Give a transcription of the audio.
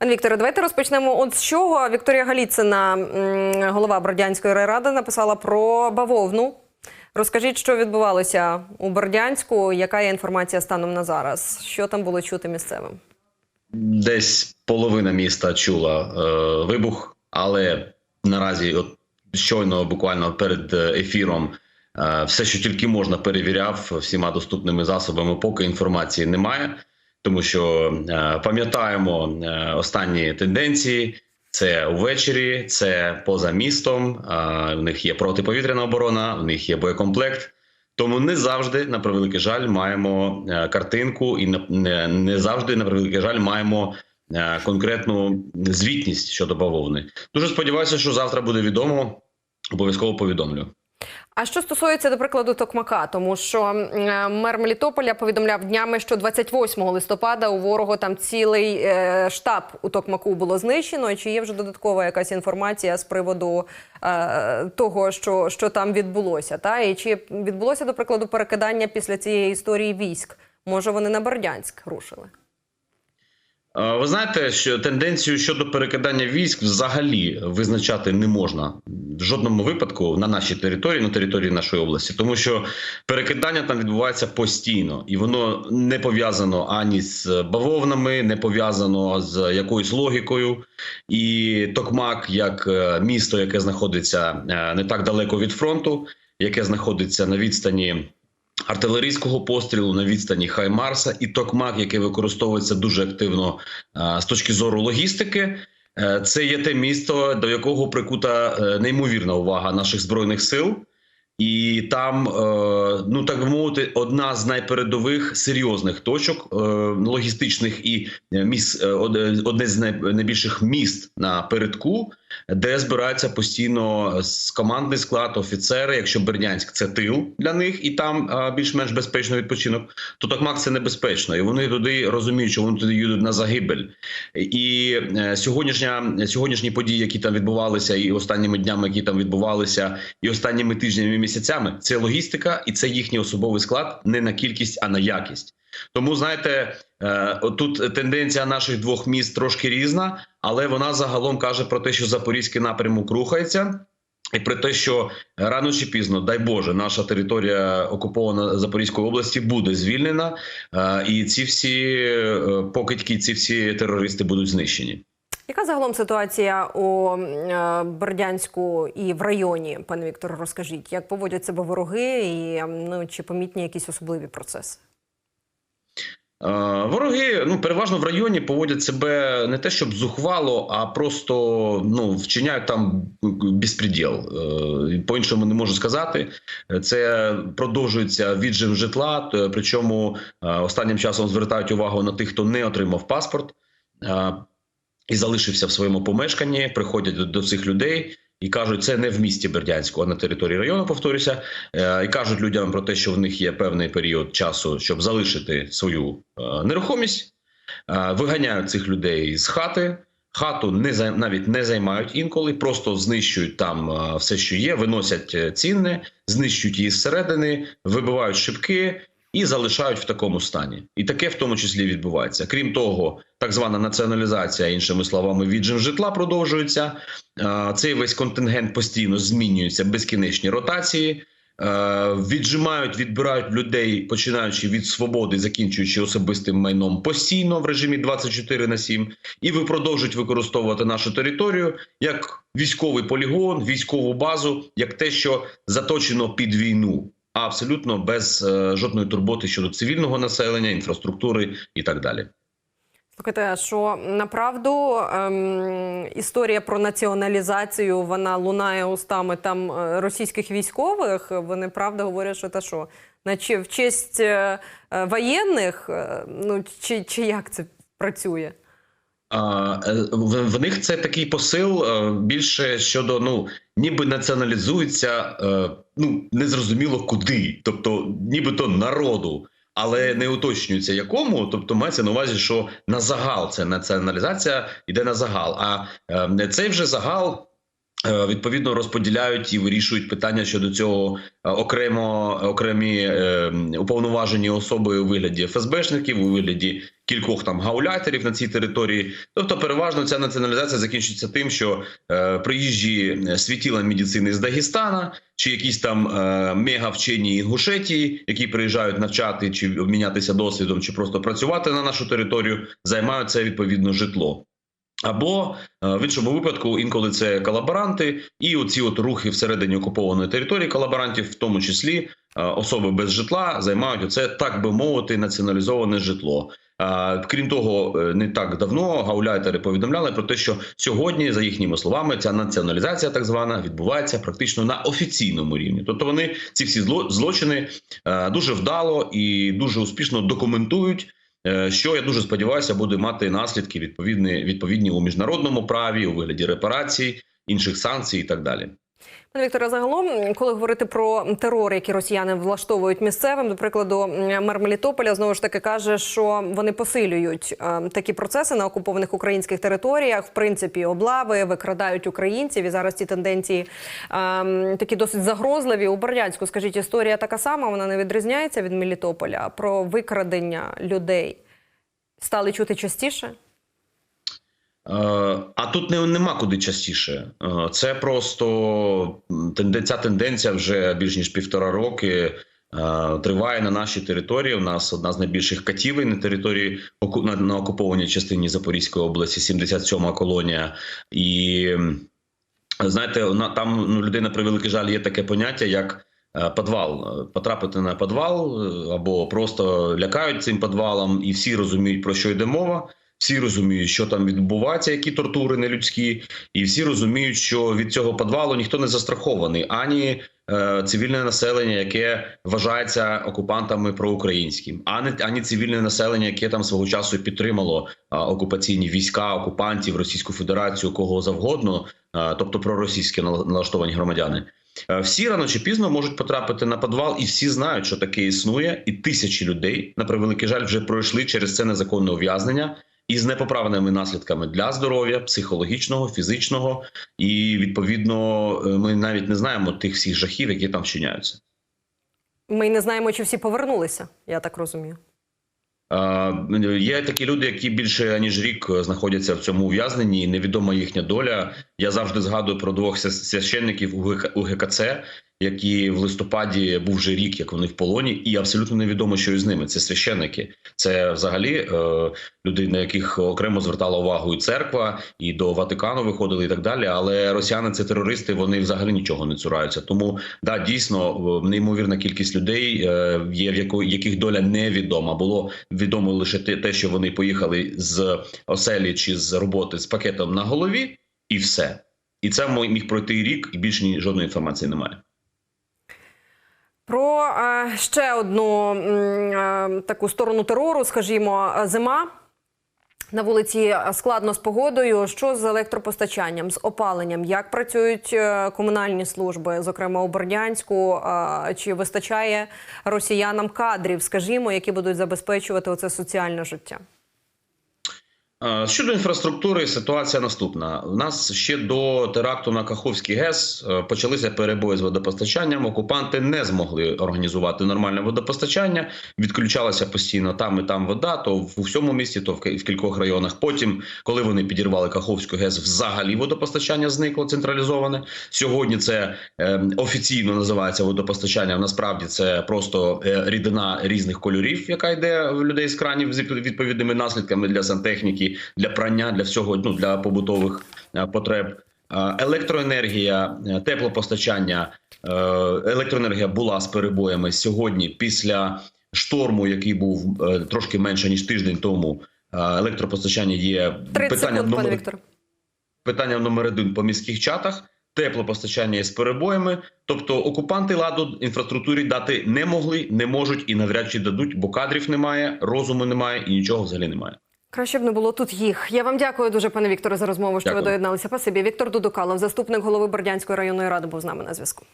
Пане Вікторе, давайте розпочнемо. От з чого Вікторія Галіцина, голова Бордянської райради, написала про бавовну. Розкажіть, що відбувалося у Бордянську, яка є інформація станом на зараз? Що там було чути місцевим? Десь половина міста чула е, вибух, але наразі, от щойно, буквально перед е, ефіром, е, все, що тільки можна, перевіряв всіма доступними засобами, поки інформації немає, тому що е, пам'ятаємо е, останні тенденції. Це увечері, це поза містом. В них є протиповітряна оборона, в них є боєкомплект. Тому не завжди, на превеликий жаль, маємо е, картинку, і не, завжди, на превеликий жаль, маємо конкретну звітність щодо бавовни. Дуже сподіваюся, що завтра буде відомо. Обов'язково повідомлю. А що стосується, до прикладу, Токмака, тому що е, мер Мелітополя повідомляв днями, що 28 листопада у ворога там цілий е, штаб у Токмаку було знищено. Чи є вже додаткова якась інформація з приводу е, того, що, що там відбулося? Та і чи відбулося, до прикладу, перекидання після цієї історії військ? Може, вони на Бердянськ рушили? Е, Ви знаєте, що тенденцію щодо перекидання військ взагалі визначати не можна в жодному випадку на нашій території, на території нашої області, тому що перекидання там відбувається постійно, і воно не пов'язано ані з бавовнами, не пов'язано з якоюсь логікою. І Токмак, як е, місто, яке знаходиться е, не так далеко від фронту, яке знаходиться на відстані артилерійського пострілу на відстані Хаймарса і Токмак, який використовується дуже активно з точки зору логістики. Е, Це є те місто, до якого прикута е, неймовірна увага наших збройних сил. І там, е, ну так би мовити, одна з найпередових серйозних точок логістичних і міс, одне з найбільших міст на передку, де збирається постійно командний склад, офіцери. Якщо Бердянськ це тил для них, і там більш-менш безпечно відпочинок, то Токмак це небезпечно, і вони туди розуміють, що вони туди їдуть на загибель. І е, сьогоднішня сьогоднішні події, які там відбувалися, і останніми днями, які там відбувалися, і останніми тижнями і місяцями, це логістика і це їхній особовий склад не на кількість, а на якість. Тому знаєте, е, тут тенденція наших двох міст трошки різна, але вона загалом каже про те, що запорізький напрямок рухається. І про те, що рано чи пізно, дай Боже, наша територія окупована Запорізької області буде звільнена, е, і ці всі е, покидьки, ці всі терористи будуть знищені. Яка загалом ситуація у е, Бердянську і в районі, пане Віктор, розкажіть, як поводять себе вороги, і ну чи помітні якісь особливі процеси? Е, Вороги ну переважно в районі поводять себе не те, щоб зухвало, а просто ну вчиняють там безпреділ. Е, По іншому не можу сказати. Це продовжується віджим житла. Причому е, останнім часом звертають увагу на тих, хто не отримав паспорт і залишився в своєму помешканні. Приходять до цих людей. І кажуть, це не в місті Бердянську, а на території району. Повторюся, Е, і кажуть людям про те, що в них є певний період часу, щоб залишити свою е, нерухомість, Е, виганяють цих людей з хати. Хату не навіть не займають інколи, просто знищують там все, що є, виносять цінне, знищують її зсередини, вибивають шибки і залишають в такому стані. І таке в тому числі відбувається. Крім того, так звана націоналізація, іншими словами, віджим житла продовжується. Цей весь контингент постійно змінюється, безкінечні ротації. Віджимають, відбирають людей, починаючи від свободи, закінчуючи особистим майном постійно в режимі 24 на 7. І ви продовжують використовувати нашу територію як військовий полігон, військову базу, як те, що заточено під війну, абсолютно без е, жодної турботи щодо цивільного населення, інфраструктури і так далі. Слухайте, що направду ем, історія про націоналізацію вона лунає устами там е, російських військових. Вони правда говорять, що та що, наче в честь е, е, воєнних, е, ну чи, чи як це працює? А, в, в них це такий посил більше щодо ну, ніби націоналізується, е, ну незрозуміло куди, тобто, нібито народу, але не уточнюється якому. Тобто, мається на увазі, що на загал це націоналізація йде на загал. А е, цей вже загал. е, Відповідно розподіляють і вирішують питання щодо цього е, окремо окремі уповноважені особи у вигляді ФСБшників, у вигляді кількох там гауляйтерів на цій території. Тобто, переважно ця націоналізація закінчиться тим, що е, приїжджі е, світіла медицини з Дагестана чи якісь там е, мегавчені Інгушетії, які приїжджають навчати чи обмінятися досвідом, чи просто працювати на нашу територію, займають це відповідно житло. Або е, в іншому випадку, інколи це колаборанти, і оці от рухи всередині окупованої території колаборантів, в тому числі е, особи без житла, займають оце, так би мовити, націоналізоване житло. Крім того, е, не так давно гауляйтери повідомляли про те, що сьогодні, за їхніми словами, ця націоналізація, так звана, відбувається практично на офіційному рівні. Тобто вони ці всі зло- злочини е, дуже вдало і дуже успішно документують. Е, Що я дуже сподіваюся, буде мати наслідки відповідні, відповідні у міжнародному праві, у вигляді репарацій, інших санкцій і так далі. Пане Вікторе, загалом, коли говорити про терор, який росіяни влаштовують місцевим, до прикладу, мер Мелітополя знову ж таки каже, що вони посилюють е, такі процеси на окупованих українських територіях, в принципі, облави викрадають українців. І зараз ці тенденції е, такі досить загрозливі. У Бердянську, скажіть, історія така сама, вона не відрізняється від Мелітополя. Про викрадення людей стали чути частіше. Е, А тут не, нема куди частіше. Е, Це просто ця тенденція вже більш ніж півтора роки е, триває на нашій території. У нас одна з найбільших катівей на території на, на окупованій частині Запорізької області, 77-ма колонія. І знаєте, на- там ну, людина при великий жаль є таке поняття, як. Підвал Е, потрапити на підвал або просто лякають цим підвалом, і всі розуміють про що йде мова. Всі розуміють, що там відбувається, які тортури нелюдські, і всі розуміють, що від цього підвалу ніхто не застрахований, ані е, цивільне населення, яке вважається окупантами проукраїнським, ані, ані цивільне населення, яке там свого часу підтримало а, окупаційні війська, окупантів, Російську Федерацію, кого завгодно, а, тобто проросійські нал- налаштовані громадяни. Е, Всі рано чи пізно можуть потрапити на підвал, і всі знають, що таке існує, і тисячі людей на превеликий жаль вже пройшли через це незаконне ув'язнення із непоправними наслідками для здоров'я, психологічного, фізичного, і відповідно е, ми навіть не знаємо тих всіх жахів, які там вчиняються. Ми не знаємо, чи всі повернулися. Я так розумію. Є такі люди, які більше ніж рік е, знаходяться в цьому ув'язненні, і невідома їхня доля. Я завжди згадую про двох свя- священників у ГКЦ, які в листопаді був вже рік, як вони в полоні, і абсолютно невідомо, що із ними. Це священники. Це взагалі е, люди, на яких окремо звертала увагу і церква, і до Ватикану виходили, і так далі. Але росіяни це терористи, вони взагалі нічого не цураються. Тому да, дійсно е, неймовірна кількість людей е, є, в яко- яких доля невідома. Було відомо лише те, те, що вони поїхали з оселі чи з роботи з пакетом на голові, і все. І це міг пройти рік, і більше ні- жодної інформації немає. Про е, ще одну е, таку сторону терору, скажімо, зима. На вулиці е, складно з погодою. Що з електропостачанням, з опаленням? Як працюють комунальні служби, зокрема у Бердянську? Е, Чи вистачає росіянам кадрів, скажімо, які будуть забезпечувати оце соціальне життя? Щодо інфраструктури, ситуація наступна. У нас ще до теракту на Каховський ГЕС е, почалися перебої з водопостачанням. Окупанти не змогли організувати нормальне водопостачання. Відключалася постійно там і там вода, то в всьому місті, то в кількох районах. Потім, коли вони підірвали Каховську ГЕС, взагалі водопостачання зникло централізоване. Сьогодні це е, офіційно називається водопостачання. Насправді це просто е, рідина різних кольорів, яка йде в людей з кранів з відповідними наслідками для сантехніки, для прання, для всього ну для побутових е, потреб. Е, Електроенергія, е, теплопостачання, електроенергія була з перебоями сьогодні. Після шторму, який був трошки менше ніж тиждень тому. Електропостачання є 30 питання номер Віктор. питання номер один по міських чатах. Теплопостачання із перебоями, тобто окупанти ладу інфраструктурі дати не могли, не можуть і навряд чи дадуть, бо кадрів немає, розуму немає і нічого взагалі немає. Краще б не було тут їх. Я вам дякую дуже, пане Вікторе, за розмову, що Дякую. ви доєдналися. Пасибі. Віктор Дудукалов, заступник голови Бердянської районної ради, був з нами на зв'язку.